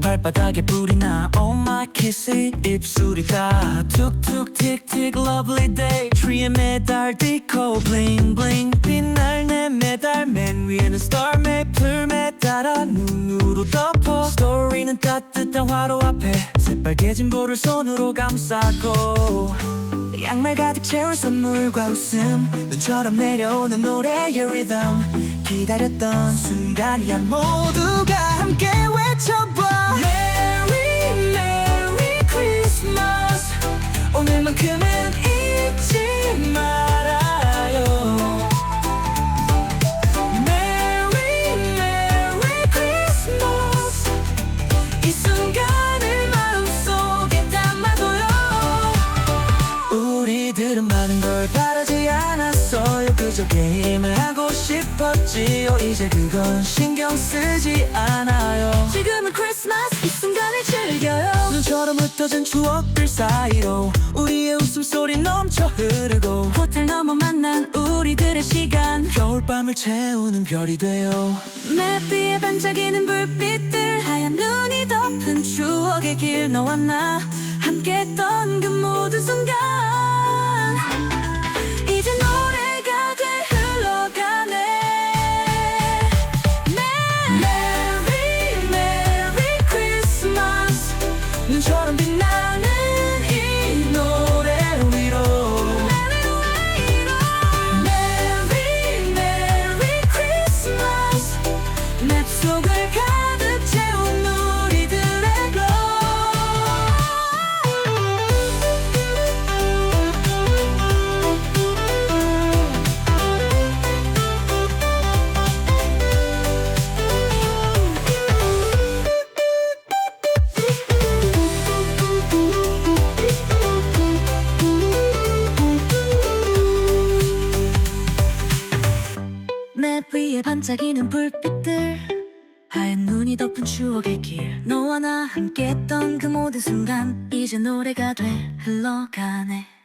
발바닥에 불이 나 Oh my kissy. 입술이 다 툭툭 틱틱 lovely day. 트리에 매달리고 bling bling. 빛날 내 메달 맨 위에는 star maple 매달아 눈으로 덮어. 스토리는 따뜻한 화로 앞에 새빨개진 볼을 손으로 감싸고. 양말 가득 채운 선물과 웃음. 눈처럼 내려오는 노래의 리듬 기다렸던 순간이야 모두가 함께 외쳐봐. Merry Merry 오늘만큼은 잊지 말아요. Merry Merry 이 순간을 마음속에 담아둬요. 우리들은 많은 걸 바라지 않았어요. 그저 게임을 하고 싶 었지요. 이제 그건 신경 쓰지 않아요. 지금은 크리스마스 이 순간을 즐겨요. 눈처럼 흩어진 추억들 사이로 우리의 웃음소리 넘쳐 흐르고 호텔 넘어 만난 우리들의 시간. 겨울밤을 채우는 별이 돼요. 내 위에 반짝이는 불빛들 하얀 눈이 덮은 추억의 길. 너와 나 속을 가득 채운 우리들의 내 위에 반짝이는 불빛들 하얀 눈이 덮은 추억의 길. 너와 나 함께했던 그 모든 순간 이제 노래가 돼 흘러가네